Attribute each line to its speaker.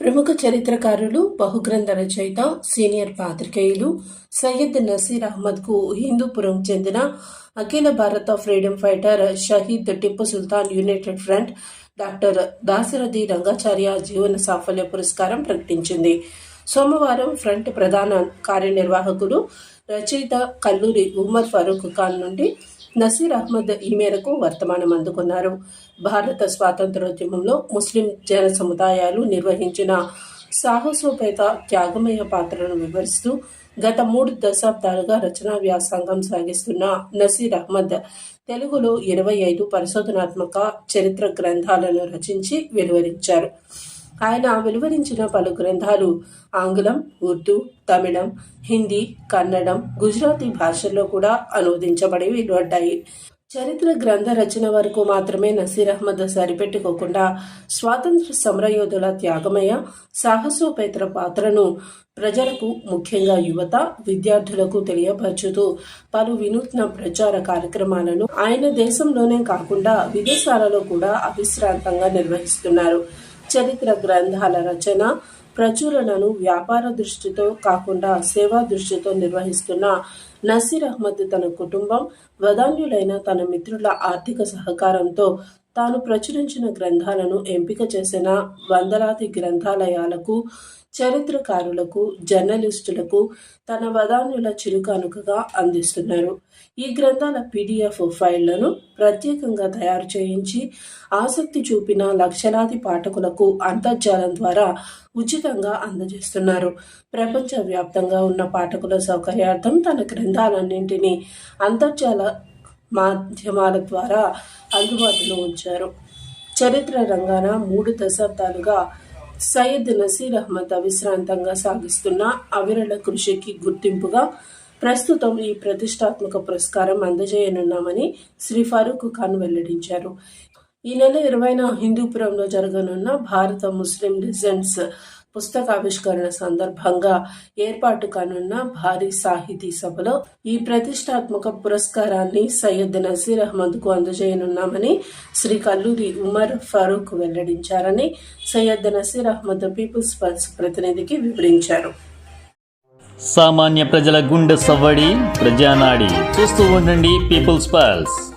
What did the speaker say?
Speaker 1: ప్రముఖ చరిత్రకారులు బహుగ్రంథ రచయిత సీనియర్ పాత్రికేయులు సయ్యద్ నసీర్ అహ్మద్కు హిందూపురం చెందిన Akhila Bharata freedom fighter Shaheed Tipu Sultan united front doctor Dasarathi Rangacharya జీవన సాఫల్య పురస్కారం ప్రకటించింది. సోమవారం ఫ్రంట్ ప్రధాన కార్యనిర్వాహకులు రచయిత కల్లూరి ఉమర్ ఫరూక్ ఖాన్ నుండి నసీర్ అహ్మద్ ఈ మేరకు వర్తమానం అందుకున్నారు. భారత స్వాతంత్రోద్యమంలో ముస్లిం జన సముదాయాలు నిర్వహించిన సాహసోపేత త్యాగమయ పాత్రను వివరిస్తూ గత మూడు దశాబ్దాలుగా రచనా వ్యాసంగం సాగిస్తున్న నసీర్ అహ్మద్ తెలుగులో ఇరవై ఐదు పరిశోధనాత్మక చరిత్ర గ్రంథాలను రచించి వెలువరించారు. ఆయన వెలువరించిన పలు గ్రంథాలు ఆంగ్లం ఉర్దూ తమిళం హిందీ కన్నడం గుజరాతీ భాషల్లో కూడా అనువదించబడి వెలువడ్డాయి చరిత్ర గ్రంథ రచన వరకు మాత్రమే నసీర్ అహ్మద్ సరిపెట్టుకోకుండా స్వాతంత్ర సమరయోధుల త్యాగమయ సాహసోపేతర పాత్రను ప్రజలకు ముఖ్యంగా యువత విద్యార్థులకు తెలియపరచుతూ పలు వినూత్న ప్రచార కార్యక్రమాలను ఆయన దేశంలోనే కాకుండా విదేశాలలో కూడా అవిశ్రాంతంగా నిర్వహిస్తున్నారు. చరిత్ర గ్రంథాల రచన ప్రచురణను వ్యాపార దృష్టితో కాకుండా సేవా దృష్టితో నిర్వహిస్తున్న నసీర్ అహ్మద్ తన కుటుంబం వదాన్యులైన తన మిత్రుల ఆర్థిక సహకారంతో తాను ప్రచురించిన గ్రంథాలను ఎంపిక చేసిన వందలాది గ్రంథాలయాలకు చరిత్రకారులకు జర్నలిస్టులకు తన వదానుల చిరుకానుకగా అందిస్తున్నారు. ఈ గ్రంథాల పీడిఎఫ్ ఫైళ్ళను ప్రత్యేకంగా తయారు చేయించి ఆసక్తి చూపిన లక్షలాది పాఠకులకు అంతర్జాలం ద్వారా ఉచితంగా అందజేస్తున్నారు. ప్రపంచవ్యాప్తంగా ఉన్న పాఠకుల సౌకర్యార్థం తన గ్రంథాలన్నింటినీ అంతర్జాల మాధ్యమాల ద్వారా అందుబాటులో ఉంచారు. చరిత్ర రంగాన మూడు దశాబ్దాలుగా సయ్యద్ నసీర్ అహ్మద్ అవిశ్రాంతంగా సాగిస్తున్న అవిరళ కృషికి గుర్తింపుగా ప్రస్తుతం ఈ ప్రతిష్టాత్మక పురస్కారం అందజేయనున్నామని శ్రీ ఫారూక్ ఖాన్ వెల్లడించారు. ఈ నెల ఇరవైన హిందూపురంలో జరగనున్న భారత ముస్లిం లెజెండ్స్ పుస్తకావిష్కరణ సందర్భంగా ఏర్పాటు కానున్న భారీ సాహితీ సభలో ఈ ప్రతిష్టాత్మక పురస్కారాన్ని సయ్యద్ నజీర్ అహ్మద్కు అందజేయనున్నామని శ్రీ కల్లూరి ఉమర్ ఫరూక్ వెల్లడించారని సయ్యద్ నసీర్ అహ్మద్ పీపుల్స్ పల్స్ ప్రతినిధికి వివరించారు.
Speaker 2: సామాన్య ప్రజల గుండె సవ్వడి ప్రజానాడి. చూస్తూ ఉండండి పీపుల్స్ పల్స్